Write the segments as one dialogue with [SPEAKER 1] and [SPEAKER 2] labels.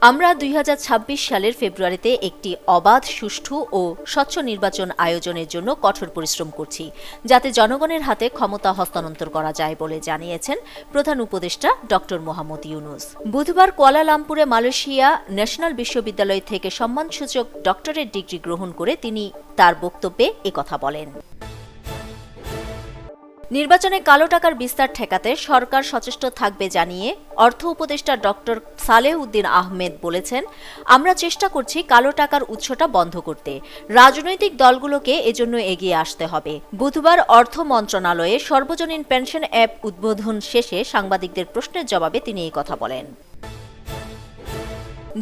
[SPEAKER 1] আমরা দুই হাজার ছাব্বিশ সালের ফেব্রুয়ারিতে একটি অবাধ, সুষ্ঠু ও স্বচ্ছ নির্বাচন আয়োজনের জন্য কঠোর পরিশ্রম করছি, যাতে জনগণের হাতে ক্ষমতা হস্তান্তর করা যায় বলে জানিয়েছেন প্রধান উপদেষ্টা ড মোহাম্মদ ইউনুস। বুধবার কুয়ালালামপুরে মালয়েশিয়া ন্যাশনাল বিশ্ববিদ্যালয় থেকে সম্মানসূচক ডক্টরেট ডিগ্রি গ্রহণ করে তিনি তার বক্তব্যে একথা বলেন। নির্বাচনে কালো টাকার বিস্তার ঠেকাতে সরকার সচেষ্ট থাকবে জানিয়ে অর্থ উপদেষ্টা ডক্টর সালেহ উদ্দিন আহমেদ বলেছেন, আমরা চেষ্টা করছি কালো টাকার উৎসটা বন্ধ করতে। রাজনৈতিক দলগুলোকে এজন্য এগিয়ে আসতে হবে। বুধবার অর্থ মন্ত্রণালয়ে সর্বজনীন পেনশন অ্যাপ উদ্বোধন শেষে সাংবাদিকদের প্রশ্নের জবাবে তিনি এই কথা বলেন।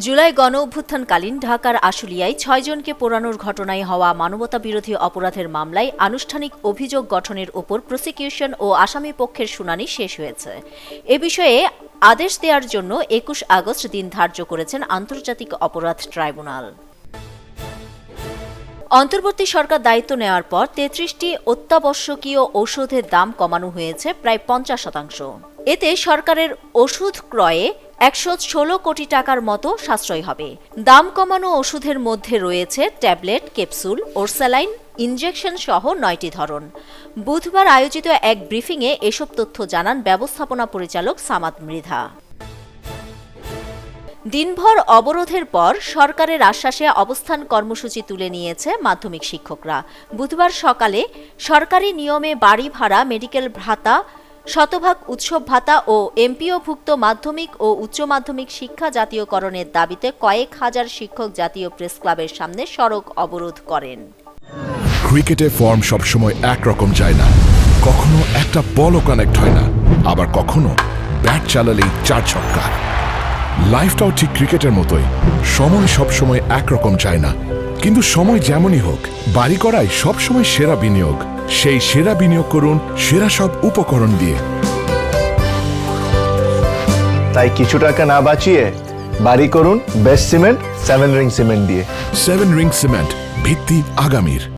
[SPEAKER 1] জুলাই গণ অভ্যুত্থানকালীন ঢাকার আশুলিয়ায় ছয়জনকে পোড়ানোর ঘটনায় হওয়া মানবতা বিরোধী অপরাধের মামলায় আনুষ্ঠানিক অভিযোগ গঠনের ওপর প্রসিকিউশন ও আসামি পক্ষের শুনানি শেষ হয়েছে। এ বিষয়ে আদেশ দেওয়ার জন্য একুশ আগস্ট দিন ধার্য করেছেন আন্তর্জাতিক অপরাধ ট্রাইব্যুনাল। অন্তর্বর্তী সরকার দায়িত্ব নেওয়ার পর তেত্রিশটি অত্যাবশ্যকীয় ঔষধের দাম কমানো হয়েছে প্রায় পঞ্চাশ শতাংশ। এতে সরকারের ওষুধ ক্রয়ে একশো ষোলো কোটি টাকার মতো সাশ্রয় হবে। দাম কমানো ওষুধের মধ্যে রয়েছে ট্যাবলেট, ক্যাপসুল ওরস্যালাইন ইনজেকশন সহ নয়টি ধরন। বুধবার আয়োজিত এক ব্রিফিংয়ে এসব তথ্য জানান ব্যবস্থাপনা পরিচালক সামাদ মৃধা। দিনভর অবরোধের পর সরকারের আশ্বাসে অবস্থান কর্মসূচি তুলে নিয়েছে মাধ্যমিক শিক্ষকরা। বুধবার সকালে সরকারি নিয়মে বাড়ি ভাড়া, মেডিকেল ভাতা শতভাগ উৎসব ভাতা ও এমপিওভুক্ত মাধ্যমিক ও উচ্চ মাধ্যমিক শিক্ষা জাতীয়করণের দাবিতে কয়েক হাজার শিক্ষক জাতীয় প্রেস ক্লাবের সামনে সড়ক অবরোধ করেন।
[SPEAKER 2] ক্রিকেটে ফর্ম সবসময় একরকম যায় না। কখনো একটা বলও কানেক্ট হয় না। আবার কখনো ব্যাট চালালেই চার ছক্কা। লাইফটাও ঠিক ক্রিকেটের মতোই। সময় সবসময় একরকম যায় না। কিন্তু সময় যেমনই হোক, বাড়ি করাই সবসময় সেরা বিনিয়োগ। সেই সেরা বিনিয়োগ করুন সেরা সব উপকরণ দিয়ে।
[SPEAKER 3] তাই কিছু টাকা না বাঁচিয়ে বাড়ি করুন best cement seven ring cement দিয়ে।
[SPEAKER 2] সেভেন রিং সিমেন্ট ভিত্তি আগামীর।